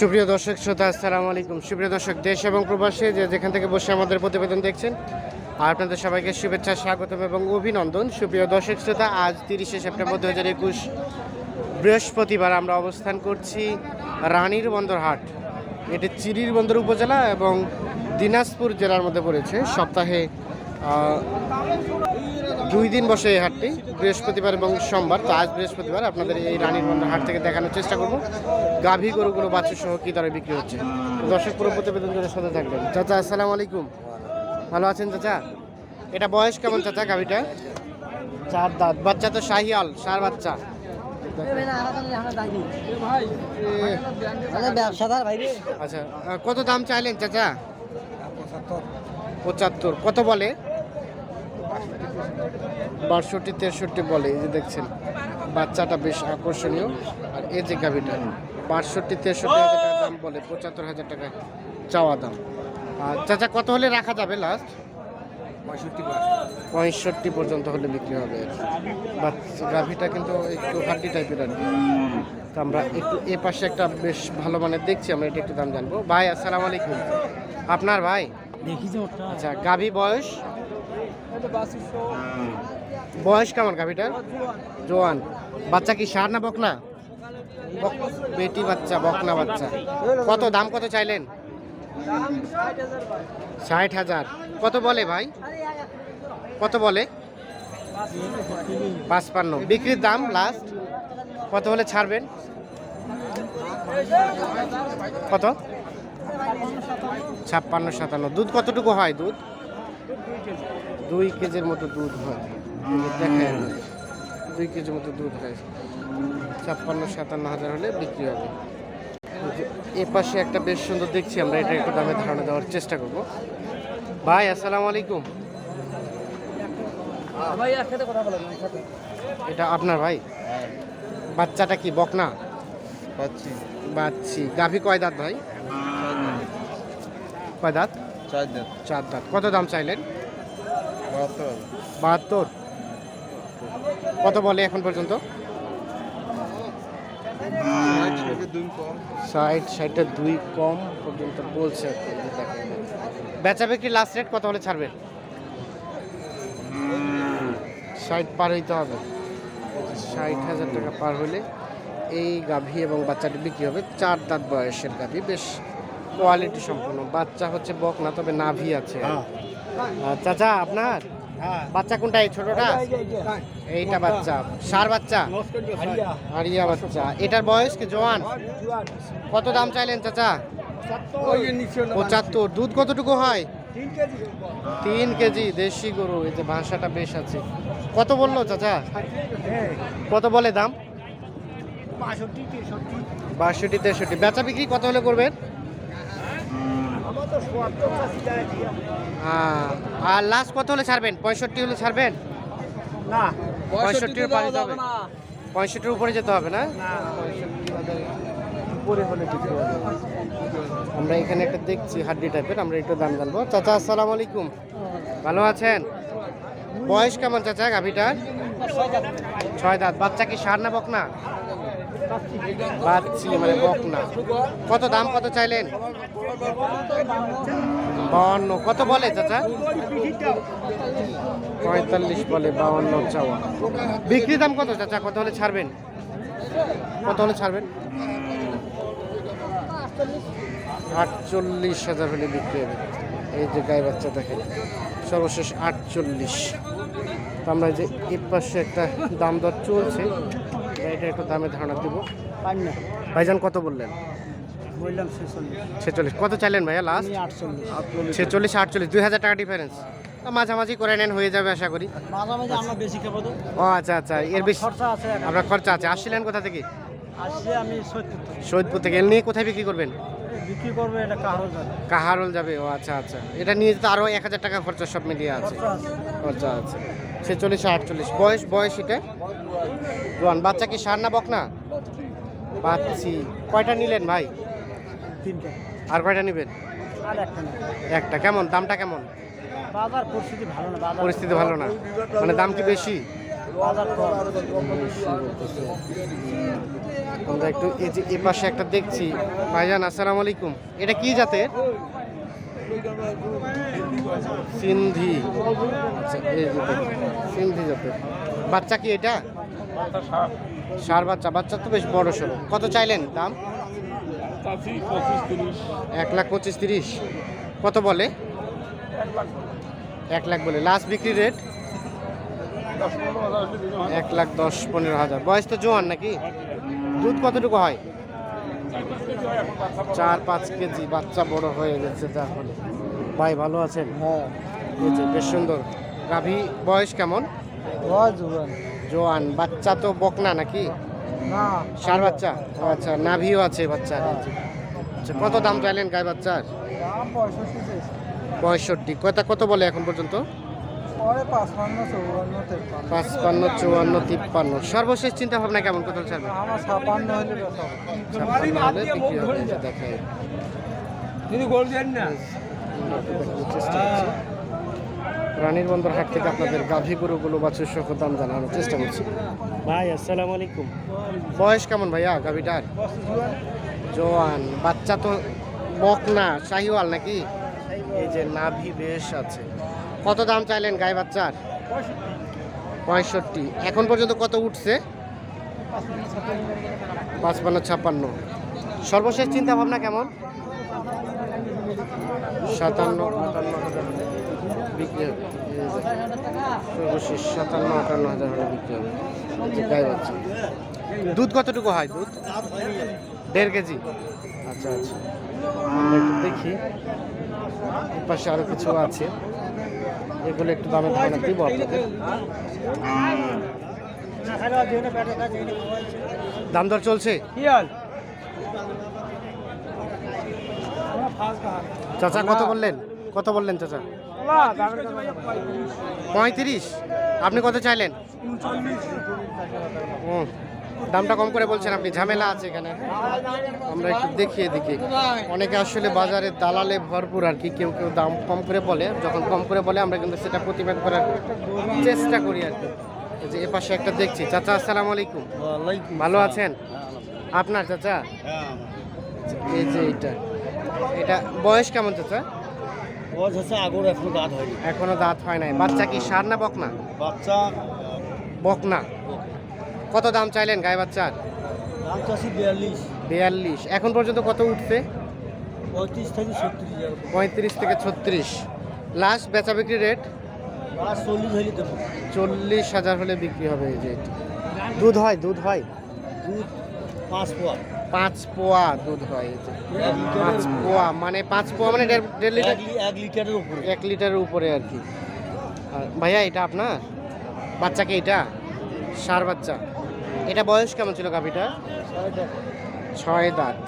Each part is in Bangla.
সুপ্রিয় দর্শক, শ্রোতা, আসসালামু আলাইকুম। সুপ্রিয় দর্শক, দেশ এবং প্রবাসী যে যেখান থেকে বসে আমাদের প্রতিবেদন দেখছেন, আর আপনাদের সবাইকে শুভেচ্ছা, স্বাগতম এবং অভিনন্দন। সুপ্রিয় দর্শক, শ্রোতা, আজ তিরিশে সেপ্টেম্বর দু হাজার একুশ বৃহস্পতিবার আমরা অবস্থান করছি রানীর বন্দর হাট এটি চিরির বন্দর উপজেলা এবং দিনাজপুর জেলার মধ্যে পড়েছে। সপ্তাহে দুই দিন বসে এই হাটটি বৃহস্পতিবার এবং সোমবার। তো আজ বৃহস্পতিবার আপনাদের এই রানীর বন্দর হাট থেকে দেখানোর চেষ্টা করব। গাভী গরুগুলো বাচ্চা সহ কী দরে বিক্রি হচ্ছে। তো দর্শক পুরো প্রতিবেদন জুড়ে সাথে থাকবেন। চাচা আসসালামু আলাইকুম। ভালো আছেন চাচা? এটা বয়স কেমন চাচা গাভীটা? চার দাঁত। বাচ্চা তো শাহিয়াল সার বাচ্চা। ভাই আচ্ছা কত দাম চাইলেন চাচা? পঁচাত্তর। কত বলে? বাষট্টি তেষট্টি বলে এই যে দেখছেন বাচ্চাটা বেশ আকর্ষণীয়। আর এই যে গাভিটা বাষট্টি তেষট্টি হাজার টাকা দাম বলে পঁচাত্তর হাজার টাকা চাওয়া দাম। আর চাচা কত হলে রাখা যাবে লাস্ট পঁয়ষট্টি পর্যন্ত হলে বিক্রি হবে। আর কি। বাচ্চা গাভিটা কিন্তু একটু হাড্ডি টাইপের আর কি। তো আমরা একটু এ পাশে একটা বেশ ভালো মানের দেখছি আমরা এটা একটু দাম জানব। ভাই আসসালামু আলাইকুম। আপনার ভাই? দেখি আচ্ছা গাভি বয়স? বয়স কেমন গাভিটার জোয়ান। বাচ্চা কি সার না বকনা? বক- বেটি বাচ্চা, বকনা বাচ্চা। কত, দাম কত চাইলেন? ষাট হাজার। কত বলে ভাই? কত বলে? পাঁচপান্ন। বিক্রির দাম লাস্ট কত হলে ছাড়বেন? কত? ছাপ্পান্ন, সাতান্ন। দুধ কতটুকু হয় দুধ? দুই কেজির মতো দুধ হয়। দেখেন। দুই কেজির মতো দুধ হয় ছাপ্পান্ন সাতান্ন হাজার হলে বিক্রি হবে। এ পাশে একটা বেশ সুন্দর দেখছি আমরা এটা একটু দামে ধারণা দেওয়ার চেষ্টা করব। ভাই আসসালামু আলাইকুম। ভাই একসাথে কথা বলেন একসাথে। এটা আপনার ভাই? বাচ্চাটা কি বকনা? পাচ্ছি বাচ্চি। গাভী কয় দাঁত ভাই? কয় দাঁত? চার দিন চার দাঁত। কত দাম চাইলেন? বাহাত্তর। বাহাত্তর। কত বলে এখন পর্যন্ত? ষাট ষাটের দুই কম পর্যন্ত বলছে। বেচা বিক্রি লাস্ট রেট কত হলে ছাড়বেন ষাট পার হইতে হবে। ষাট হাজার টাকা পার হলে এই গাভী এবং বাচ্চাটি বিক্রি হবে চার দাঁত বয়সের গাভী। বেশ কোয়ালিটি সম্পূর্ণ বাচ্চা হচ্ছে বক না তবে নাভি আছে। আহ, চাচা আপনার? বাচ্চা কোনটা এই ছোটটা? এইটা বাচ্চা। সার বাচ্চা? আরিয়া বাচ্চা। এটার বয়স কি জোয়ান? কত দাম চাইলেন চাচা? পঁচাত্তর দুধ কতটুকু হয়? তিন কেজি দেশি গরু। এই যে ভাষাটা বেশ আছে। কত বলল চাচা? কত বলে দাম? বাষট্টি তেষট্টি। বেচা বিক্রি কত হলে করবেন? আর লাস্ট কত হলে ছাড়বেন? পঁয়ষট্টি হলে ছাড়বেন? না। পঁয়ষট্টির পারে যাবে। পঁয়ষট্টির উপরে যেতে হবে না? উপরে হলে আমরা এখানে একটা দেখছি হাড্ডি টাইপের আমরা একটু দাম জানব। চাচা আসসালামু আলাইকুম। ভালো আছেন? বয়স কেমন চাচা গাভিটার? ছয় দাঁত। বাচ্চা কি সার না বকনা? বাচ্চি মানে বকনা। কত দাম কত চাইলেন? বাউন্ন। কত বলে চাচা? পঁয়তাল্লিশ বলে, বাউন্ন চাওয়া। বিক্রি দাম কত চাচা? কত হলে ছাড়বেন? কত হলে ছাড়বেন? আটচল্লিশ হাজার হলে বিক্রি হবে। এই যে গায়ে বাচ্চা দেখেন, সর্বশেষ আটচল্লিশ। আমরা যে এর পাশে একটা দাম দর চলছে। এটা একটু দামে ধারণা দিব। ভাইজান কত বললেন? বললাম ছেচল্লিশ। ছেচল্লিশ। কত চাইলেন ভাইয়া লাস্ট ছেচল্লিশ আটচল্লিশ দুই হাজার টাকা ডিফারেন্স মাঝামাঝি করে নেন হয়ে যাবে আশা করি। তো। ও আচ্ছা আচ্ছা এর বেশি খরচা আছে আপনার খরচা আছে। আসছিলেন কোথা থেকে? আমি সৈয়দপুর থেকে। নিয়ে কোথায় বিক্রি করবেন? বিক্রি করব এটা কাহারোল যাবে। ও আচ্ছা আচ্ছা। এটা নিয়ে যেতে আরও এক হাজার টাকা খরচা সব মিলিয়ে আছে। খরচা আছে। খরচা আছে। ছেচল্লিশ আটচল্লিশ। বয়স বয়স এটা? জোয়ান বাচ্চা কি সার না বক না? পাচ্ছি কয়টা নিলেন ভাই? তিনটে। আর কয়টা নেবেন? একটা কেমন? দামটা কেমন? বাজার পরিস্থিতি ভালো না পরিস্থিতি ভালো না। মানে দাম কি বেশি। আমরা একটু এই যে এ পাশে একটা দেখছি। ভাইজান আসসালামু আলাইকুম। এটা কি জাতের? সিন্ধি। আচ্ছা সিন্ধি জাতের। বাচ্চা কি এটা? সার। বাচ্চা বাচ্চা তো বেশ বড় সড়ো। কত চাইলেন দাম? এক লাখ পঁচিশ তিরিশ। কত বলে? এক লাখ বলে। লাস্ট বিক্রি রেট? এক লাখ দশ পনেরো হাজার। বয়স তো জোয়ান নাকি? দুধ কতটুকু হয়? চার পাঁচ কেজি বাচ্চা বড় হয়ে গেছে ফলে ভাই ভালো আছেন? হ্যাঁ। বেশ সুন্দর। গাভী বয়স কেমন? জোয়ান। বাচ্চা তো বকনা নাকি? সার বাচ্চা? আচ্ছা নাভিও আছে বাচ্চা আচ্ছা কত দাম চাইলেন গায়ে বাচ্চার? পঁয়ষট্টি কত কত বলে এখন পর্যন্ত? পরে পাঁচপান্ন চুয়ান্ন তিপ্পান্ন। সর্বশেষ চিন্তা ভাবনা কেমন ছাড়বে। ছাপ্পান্ন হলে বিক্রি হবে? দেখাই। রানীর বন্দর হাট থেকে আপনাদের গাভী গরুগুলো বাছুর সহ দাম জানানোর চেষ্টা করছি। ভাই আসসালামু আলাইকুম। বয়স কেমন ভাইয়া? গাভীটার? জোয়ান। বাচ্চা তো বক না শাহিওয়াল নাকি? এই যে নাভি বেশ আছে। কত দাম চাইলেন গায়ে বাচ্চার? পঁয়ষট্টি। এখন পর্যন্ত কত উঠছে? পাঁচপান্ন, ছাপ্পান্ন। সর্বশেষ চিন্তা ভাবনা কেমন? সাতান্ন সর্বশেষ সাতান্ন, আটান্ন হাজার বিক্রি গায়ে বাচ্চা। দুধ কতটুকু হয় দুধ? দেড় কেজি। আচ্ছা আচ্ছা। দেখি। পাশে আরও কিছু আছে। এগুলো একটু দামে ধারণা দিব আপনাদের দাম? দর চলছে? চাচা কত বললেন? কত বললেন চাচা? পঁয়ত্রিশ। আপনি কত চাইলেন? ও দামটা কম করে বলছেন আপনি ঝামেলা আছে এখানে। আমরা একটু দেখিয়ে দেখি অনেকে আসলে বাজারে দালালে ভরপুর আর কি কেউ কেউ দাম কম করে বলে। যখন কম করে বলে আমরা কিন্তু সেটা প্রতিবাদ করার চেষ্টা করি আর কি। যে এ পাশে একটা দেখছি। চাচা আসসালামু আলাইকুম। ভালো আছেন? আপনার চাচা? এই যে এটা এটা বয়স কেমন চাচা? বয়স হচ্ছে আগর এখন দাঁত হয়নি। এখনও দাঁত হয় নাই। বাচ্চা কি সার না বকনা? বাচ্চা বকনা। কত দাম চাইলেন গায়ে বাচ্চার? দাম চাষি বিয়াল্লিশ। বিয়াল্লিশ। এখন পর্যন্ত কত উঠছে? পঁয়ত্রিশ থেকে ছত্রিশ পঁয়ত্রিশ থেকে ছত্রিশ। লাস্ট বেচা বিক্রি রেট? চল্লিশ হলে দেবো। চল্লিশ হাজার হলে বিক্রি হবে এই যে দুধ হয় দুধ হয়? দুধ পাঁচ পোয়া। পাঁচ পোয়া দুধ হয়। পাঁচ পোয়া মানে পাঁচ পোয়া মানে দেড় লিটার? এক লিটারের উপরে। এক লিটারের উপরে আর কি। আর ভাইয়া এটা আপনার? বাচ্চাকে এটা? সার বাচ্চা? এটা বয়স কেমন ছিল গাভিটা? ছয় দাঁত।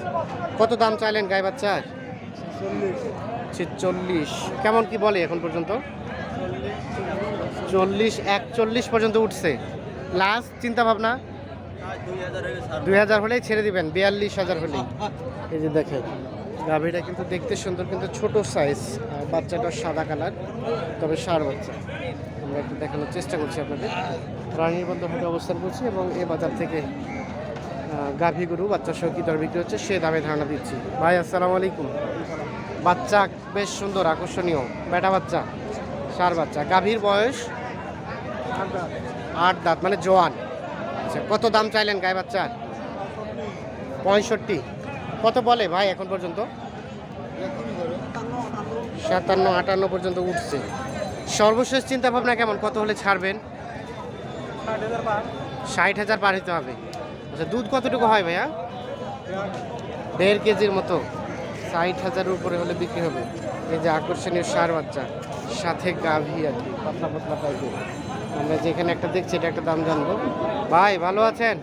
কত দাম চাইলেন গায়ে বাচ্চার? ছেচল্লিশ। কেমন কি বলে এখন পর্যন্ত? চল্লিশ একচল্লিশ পর্যন্ত উঠছে। লাস্ট চিন্তা ভাবনা দুই হাজার হলেই ছেড়ে দিবেন বিয়াল্লিশ হাজার হলেই। এই যে দেখেন। গাভীটা কিন্তু দেখতে সুন্দর কিন্তু ছোট সাইজ বাচ্চাটা সাদা কালার তবে সার বাচ্চা। আমরা একটু দেখানোর চেষ্টা করছি আপনাদের। প্রাণীর বন্ধ হাটে অবস্থান করছি এবং এ বাজার থেকে গাভী গরু, বাচ্চা সহ কি দর বিক্রি হচ্ছে, সে দামে ধারণা দিচ্ছি। ভাই, আসসালামু আলাইকুম। বাচ্চা বেশ সুন্দর, আকর্ষণীয়। বেটা বাচ্চা, সার বাচ্চা। গাভীর বয়স আট দাঁত মানে জোয়ান। আচ্ছা কত দাম চাইলেন গায়ে বাচ্চার? পঁয়ষট্টি। কত বলে ভাই এখন পর্যন্ত? সাতান্ন, আটান্ন পর্যন্ত উঠছে। সর্বশেষ চিন্তা ভাবনা কেমন? কত হলে ছাড়বেন? ষাট হাজার পার হতে হবে। আচ্ছা দুধ কতটুকু হয় ভাইয়া? দেড় কেজির মতো। ষাট হাজারের উপরে হলে বিক্রি হবে। এই যে আকর্ষণীয় সার বাচ্চা, সাথে গাভী আর কি, পাতলা পাতলা টাইপের আমরা যেখানে একটা দেখছি, এটা একটা দাম জানব। ভাই, ভালো আছেন?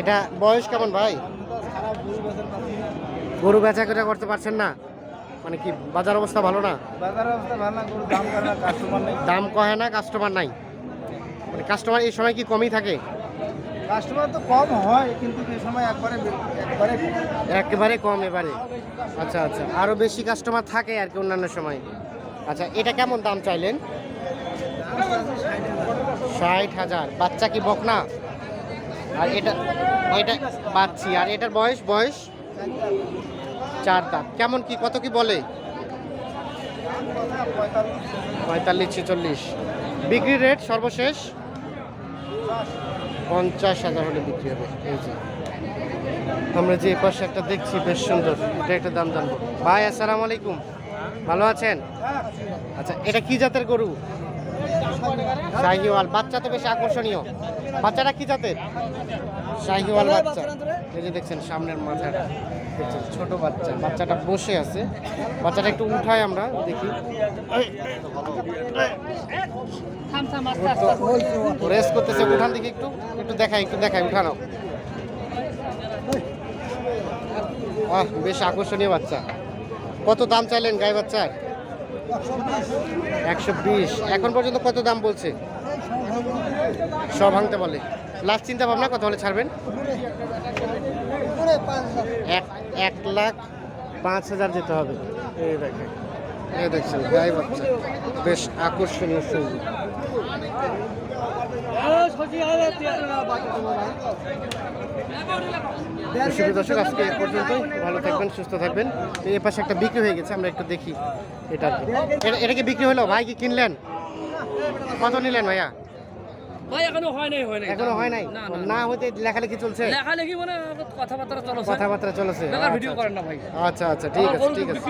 এটা বয়স কেমন ভাই? গরু বেচা কেনা করতে পারছেন না? মানে কি বাজার অবস্থা ভালো না? বাজারের অবস্থা ভালো না দাম করে না কাস্টমার নেই। দাম কহে না কাস্টমার নাই? মানে কাস্টমার এই সময় কি কমই থাকে? কাস্টমার তো কম হয় কিন্তু এই সময় একবারে একবারে একেবারে কম এবারে। আচ্ছা আচ্ছা। আরও বেশি কাস্টমার থাকে আর কি অন্যান্য সময়। আচ্ছা এটা কেমন দাম চাইলেন? ষাট হাজার। বাচ্চা কি বকনা? আর এটা এটা বাচ্চি। আর এটার বয়স বয়স? চার দাঁত। কেমন কি? কত কি বলে? পঁয়তাল্লিশ, ছেচল্লিশ। বিক্রি রেট সর্বশেষ? পঞ্চাশ হাজার হলে বিক্রি হবে। এই যে। আমরা যে পাশে একটা দেখছি, বেশ সুন্দর। এটা একটা দাম জানব। ভাই, আসসালামু আলাইকুম। ভালো আছেন? আচ্ছা এটা কি জাতের গরু? শাহিওয়াল। বাচ্চা তো বেশ আকর্ষণীয়। বাচ্চাটা কি জাতের? শাহিওয়াল বাচ্চা। এই যে দেখছেন, সামনের মাথাটা। দেখছেন, ছোট বাচ্চা। বাচ্চাটা বসে আছে। বাচ্চাটা একটু উঠাই আমরা, দেখি। রেস করতেছে, উঠান দেখি একটু। একটু দেখাই একটু দেখাই, উঠানো। আহ বেশ আকর্ষণীয় বাচ্চা। কত দাম চাইলেন গাই বাচ্চার? একশো বিশ। এখন পর্যন্ত কত দাম বলছে? সব ভাঙতে বলে। লাস্ট চিন্তা ভাবনা কত হলে ছাড়বেন? এক এক লাখ পাঁচ হাজার যেতে হবে। এই দেখেন। এই দেখছেন গাই বাচ্চা বেশ আকর্ষণীয় সুপ্রিয় দর্শক আজকে এ পর্যন্তই ভালো থাকবেন সুস্থ থাকবেন। এ পাশে একটা বিক্রি হয়ে গেছে আমরা একটু দেখি এটা আর কি। এটা- এটা কি বিক্রি হলো? ভাই কি কিনলেন? কত নিলেন ভাইয়া? ভাই এখনও হয় নাই হয় নাই। এখনও হয় নাই? না, হইতে লেখালেখি চলছে? লেখালেখি মানে কথাবার্তা চলো কথাবার্তা চলেছে। ভিডিও আচ্ছা, করেন না ভাই। আচ্ছা আচ্ছা ঠিক আছে ঠিক আছে।